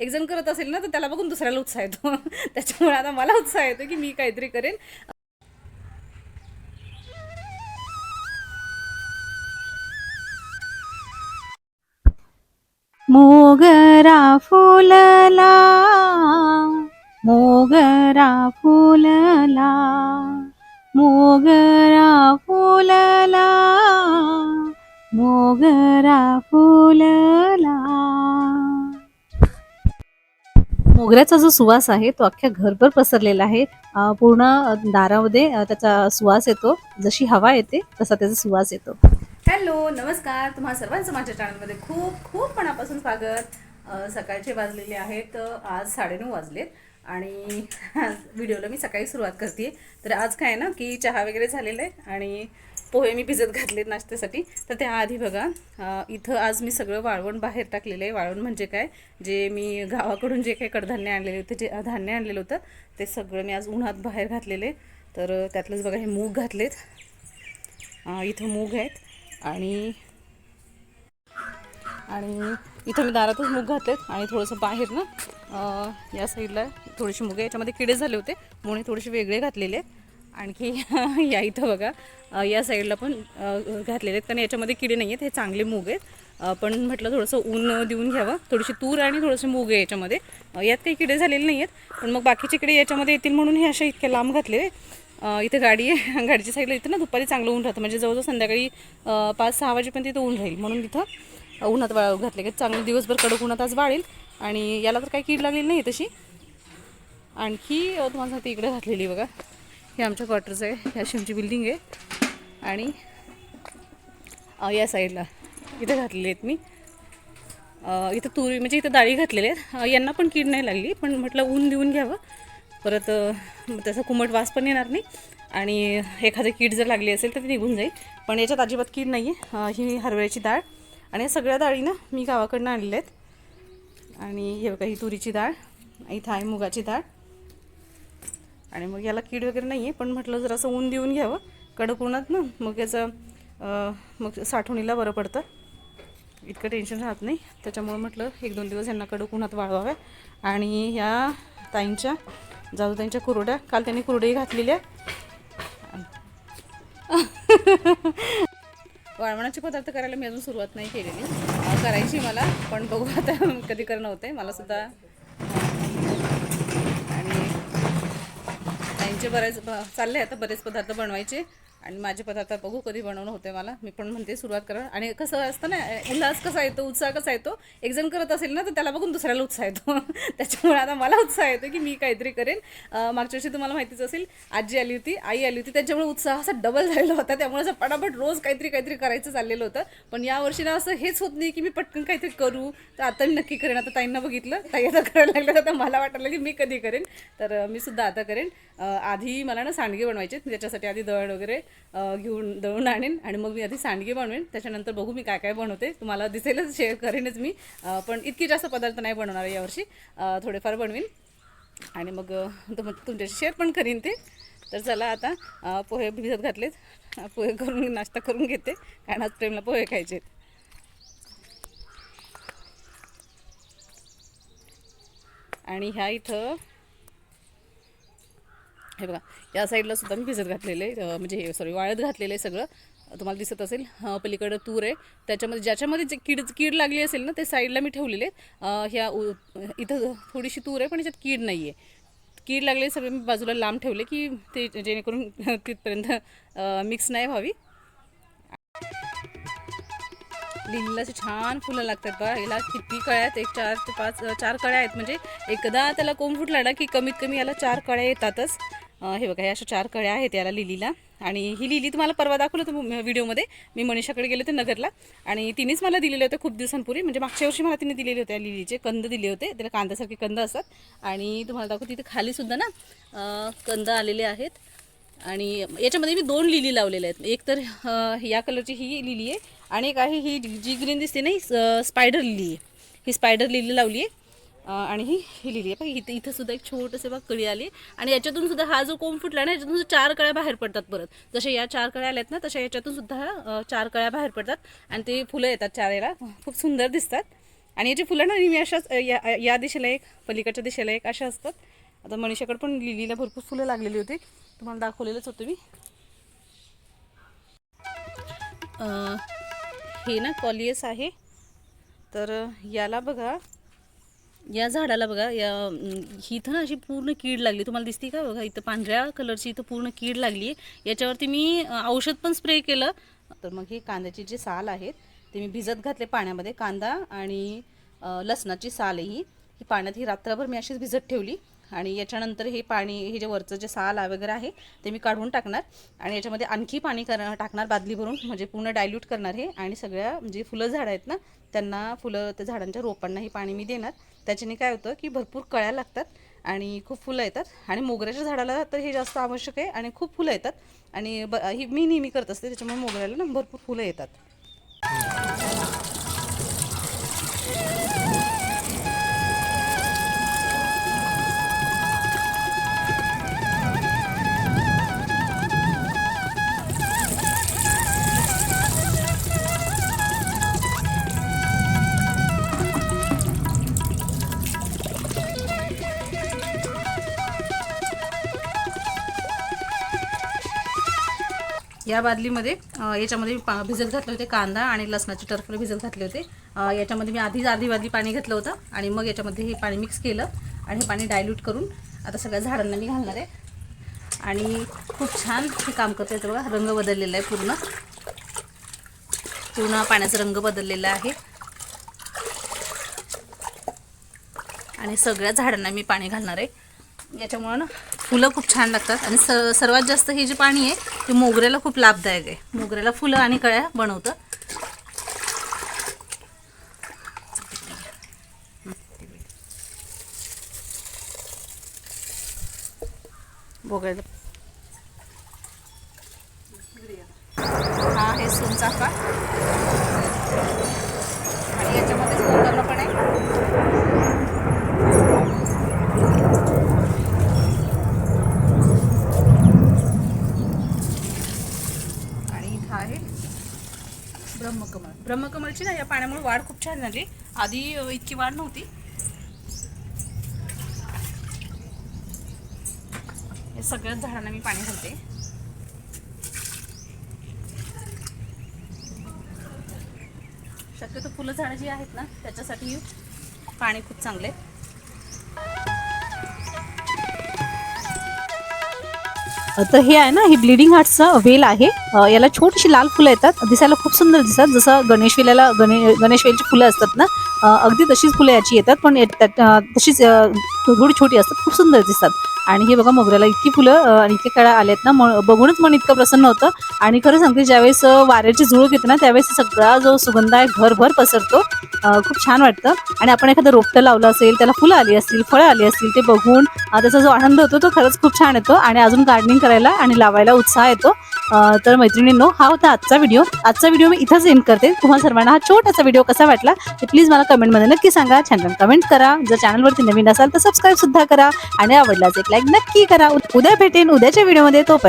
एक जण करत असेल ना तर त्याला बघून दुसऱ्याला उत्साह येतो. त्याच्यामुळे आता मला उत्साह येतो की मी काहीतरी करेन. मोगरा फुलला मोगरा फुलला मोगरा फुलला मोगरा फुलला. मोगऱ्याचा जो सुवास आहे तो अख्ख्या घरभर पसरलेला आहे. पूर्ण दारामध्ये त्याचा सुवास येतो. जशी हवा येते तसा त्याचा सुवास येतो. हॅलो नमस्कार. तुम्हा सर्वांचं माझ्या चॅनलमध्ये खूप खूप मनापासून स्वागत. सकाळचे वाजलेले आहेत. आज साडेनऊ वाजलेत. आणि व्हिडिओला मी सकाळी सुरुवात करते. तर आज काय आहे ना की चहा वगैरे झालेला आहे. आणि पोहे मी भिजत घातले नाश्त्यासाठी. तर त्याआधी बघा इथं आज मी सगळं वाळवण बाहेर टाकलेलं आहे. वाळवण म्हणजे काय? जे मी गावाकडून जे काही कडधान्य आणलेले होते जे धान्य आणलेलं होतं ते सगळं मी आज उन्हात बाहेर घातलेले तर त्यातलंच बघा हे मूग घातलेत. इथं मूग आहेत आणि आणि इथं मी दारातच मूग घातलेत आणि थोडंसं बाहेर ना या साईडला थोडीशी मुगे याच्यामध्ये किडे झाले होते म्हणून थोडेसे वेगळे घातलेले आहेत आणखी या इथं बघा. या साईडला पण घातलेले आहेत. कारण याच्यामध्ये किडे नाही आहेत. हे चांगले मूग आहेत. पण म्हटलं थोडंसं ऊन देऊन घ्यावं. थोडीशी तूर आणि थोडंसं मूग आहे याच्यामध्ये. यात काही किडे झालेले नाही आहेत. पण मग बाकीचे किडे याच्यामध्ये येतील म्हणून हे असे इतके लांब घातले अ, इथं गाडी आहे गाडीच्या साईडला इथं ना दुपारी चांगलं ऊन राहतं. म्हणजे जवळजवळ संध्याकाळी पाच सहा वाजेपर्यंत इथं ऊन राहील. म्हणून इथं उन्हात वाळ घातले की चांगलं दिवसभर कडक उन्हात आज वाळेल. आणि याला तर काही कीड लागलेली नाही तशी. आणखी तुम्हाला इकडे घातलेली बघा. हे आमच्या क्वार्टर्स आहे. ही अशी आमची बिल्डिंग आहे. आणि या साईडला इथं घातलेले आहेत मी. इथं तुरी म्हणजे इथं डाळी घातलेले आहेत. यांना पण कीड नाही लागली पण म्हटलं ऊन देऊन घ्यावं. परत त्याचा कुमट वास पण येणार नाही. आणि एखादी कीड जर लागली असेल तर ती निघून जाईल. पण याच्यात अजिबात कीड नाही आहे ही हरभऱ्याची डाळ. आणि या सगळ्या डाळी ना मी गावाकडनं आणलेल्या आहेत. आणि हे बघा ही तुरीची डाळ. इथं आहे मुगाची डाळ. आणि मग याला कीड वगैरे नाही आहे पण म्हटलं जर असं ऊन देऊन घ्यावं. कडक उन्हात ना मग याचं मग साठवणीला बरं पडतं. इतकं टेन्शन राहत नाही. त्याच्यामुळं म्हटलं एक दोन दिवस यांना कडक उन्हात वाळवाव्या. आणि ह्या ताईंच्या जाऊ त्यांच्या कुरड्या काल त्यांनी कुरडई घातलेल्या. वाळवणाचे पदार्थ करायला मी अजून सुरुवात नाही केलेली. करायची मला पण बघू आता कधी करणं होते. मला सुद्धा आणि त्यांचे बरेच चालले आता बरेच पदार्थ बनवायचे. आणि माझे पदार्थ बघू कधी बनवणं होते मला. मी पण म्हणते सुरुवात करा. आणि कसं असतं ना उल्हास कसा येतो उत्साह कसा येतो? एक जण करत असेल ना तर त्याला बघून दुसऱ्याला उत्साह येतो. त्याच्यामुळे आता मला उत्साह येतो की मी काहीतरी करेन. मागच्या वर्षी तुम्हाला माहितीच असेल आजी आली होती आई आली होती. त्याच्यामुळे उत्साह असा डबल झालेला होता. त्यामुळे असं पटापट रोज काहीतरी काहीतरी करायचं चाललेलं होतं. पण या वर्षी ना असं हेच होत नाही की मी पटकन काहीतरी करू. तर आता मी नक्की करेन. आता ताईंना बघितलं. ताई आता करायला लागलं तर आता मला वाटलं की मी कधी करेन. तर मी सुद्धा आता करेन. आधी मला ना सांडगे बनवायचे त्याच्यासाठी आधी दळण वगैरे घेऊन दळून आणेन आणि मग मी आधी सांडगे बनवेन. त्याच्यानंतर बघू मी काय काय बनवते. तुम्हाला दिसेलच शेअर करेनच मी. पण इतकी जास्त पदार्थ नाही बनवणार यावर्षी थोडेफार बनवीन. आणि मग तुम तुमच्याशी शेअर पण करीन ते. तर चला आता पोहे भिजत घातलेत. पोहे करून नाश्ता करून घेते. कारण आज प्रेमला पोहे खायचे आहेत. आणि ह्या इथं हे बघा या साईडला सुद्धा मी भिजत घातलेले म्हणजे हे सॉरी वाळत घातलेलं आहे सगळं. तुम्हाला दिसत असेल पलीकडं तूर आहे. त्याच्यामध्ये ज्याच्यामध्ये जे कीड कीड लागली असेल ना ते साईडला मी ठेवलेले ह्या उ- इथं थोडीशी तूर आहे पण याच्यात कीड नाही आहे कीड लागले सगळे मी बाजूला लांब ठेवले की ते जेणेकरून तिथपर्यंत मिक्स नाही व्हावी. लिलीला छान फुलं लागतात बा याला किती कळ्या आहेत? एक चार ते पाच चार कळ्या आहेत. म्हणजे एकदा त्याला कोंब फुटला ना की कमीत कमी याला चार कळ्या येतातच. हे बघा हे अशा चार कळ्या आहेत याला लिलीला. आणि ही लिली तुम्हाला परवा दाखवलं होतं व्हिडिओमध्ये. मी मनीषाकडे गेले होते नगरला. आणि तिनेच मला दिलेले होते खूप दिवसांपूर्वी. म्हणजे मागच्या वर्षी मला तिने दिलेले होते लिलीचे. कंद दिले होते. त्याला कांद्यासारखे कंद असतात. आणि तुम्हाला दाखवते तिथे खालीसुद्धा ना कंद आलेले आहेत. आणि याच्यामध्ये मी दोन लिली लावलेल्या आहेत. एक तर या कलरची ही लिली आहे. आणि एक आहे ही जी ग्रीन दिसते नाही स्पायडर लिली आहे. ही स्पायडर लिली लावली आहे. आणि ही ही लिली आहे. पण इथं सुद्धा एक छोटंसे बघ कळी आली. आणि याच्यातून सुद्धा हा जो कोंब फुटला ना याच्यातून चार कळ्या बाहेर पडतात परत. जसे या चार कळ्या आल्यात ना तशा याच्यातून सुद्धा चार कळ्या बाहेर पडतात. आणि ते फुलं येतात चार याला खूप सुंदर दिसतात. आणि याची फुलं ना नेहमी अशाच या या दिशेला एक पलीकडच्या दिशेला एक अशा असतात. आता मनीषाकडे पण लिलीला भरपूर फुलं लागलेली होती. तुम्हाला दाखवलेलंच होतं मी. हे ना कॉलियस आहे. तर याला बघा या झाडाला बघा या इथं ना अशी पूर्ण कीड लागली. तुम्हाला दिसते का बघा इथं पांढऱ्या कलरची इथं पूर्ण कीड लागली आहे याच्यावरती मी औषध पण स्प्रे केलं. तर मग हे कांद्याचे जे साल आहेत ते मी भिजत घातले पाण्यामध्ये कांदा आणि लसणाची साल ही ही पाण्यात ही रात्रभर मी अशीच भिजत ठेवली. आणि याच्यानंतर हे पाणी हे जे वरचं जे साल वगैरे आहे ते मी काढून टाकणार. आणि याच्यामध्ये आणखी पाणी कर टाकणार बादली भरून म्हणजे पूर्ण डायल्यूट करणार हे. आणि सगळ्या म्हणजे फुलं झाडं आहेत ना त्यांना फुलं त्या झाडांच्या रोपांना हे पाणी मी देणार. त्याच्याने काय होतं की भरपूर कळ्या लागतात आणि खूप फुलं येतात. आणि मोगऱ्याच्या झाडाला तर हे जास्त आवश्यक आहे आणि खूप फुलं येतात. आणि ब ही मी नेहमी करत असते त्याच्यामुळे मोगऱ्याला ना भरपूर फुलं येतात. या बादलीमध्ये याच्यामध्ये मी पा भिजत घातले होते कांदा आणि लसणाचे टरफले भिजत घातले होते. याच्यामध्ये मी आधीच अर्धी बादली पाणी घेतलं होतं आणि मग याच्यामध्ये हे पाणी मिक्स केलं आणि हे पाणी डायल्यूट करून आता सगळ्या झाडांना मी घालणार आहे. आणि खूप छान हे काम करते याचं बघा रंग बदललेला आहे पूर्ण. पूर्ण पाण्याचा रंग बदललेला आहे. आणि सगळ्या झाडांना मी पाणी घालणार आहे. याच्यामुळं ना फुलं खूप छान लागतात. आणि स सर्वात जास्त हे जे पाणी आहे ते मोगऱ्याला खूप लाभदायक आहे. मोगऱ्याला फुलं आणि कळ्या बनवतं. मोगऱ्याला हा आहे सोनचाफा आणि याच्यामध्येच गोकर्ण पण आहे आणि इथं आहे ब्रह्मकमलची ना या पाण्यामुळे वाढ खूप छान झाली. आधी इतकी वाढ नव्हती. या सगळ्याच झाडांना मी पाणी घालते. शक्यतो फुलं झाडं जी आहेत ना त्याच्यासाठी पाणी खूप चांगले तर हे आहे ना हे ब्लिडिंग हार्टचं वेल आहे. याला छोटीशी लाल फुलं येतात. दिसायला खूप सुंदर दिसतात. जसं गणेश वेलाला गणे गणेश वेलची फुलं असतात ना अगदी तशीच फुलं याची येतात. पण तशीच थोडी छोटी असतात. खूप सुंदर दिसतात. आणि हे बघा मोगऱ्याला इतकी फुलं आणि इतके कळा आल्यात ना. मग बघूनच मन इतकं प्रसन्न होतं. आणि खरं सांगते ज्यावेळेस वाऱ्याची झुळूक येते ना त्यावेळेस सगळा जो सुगंध आहे घरभर पसरतो. खूप छान वाटतं. आणि आपण एखादं रोपटं लावलं असेल त्याला फुलं आली असतील फळं आली असतील ते बघून त्याचा जो आनंद होतो तो खरंच खूप छान येतो. आणि अजून गार्डनिंग करायला आणि लावायला उत्साह येतो. तर मैत्रिणींनो हा होता आजचा व्हिडिओ आजचा व्हिडिओ मी इथंच एंड करते. तुम्हाला सर्वांना हा छोटासा व्हिडिओ कसा वाटला ते प्लीज मला कमेंटमध्ये नक्की सांगा. छान छान कमेंट करा. जर चॅनलवरती नवीन असाल तर सबस्क्राईब सुद्धा करा. आणि आवडलाच एक लाईक नक्की करा. उद्या भेटेन उद्याच्या व्हिडिओमध्ये तो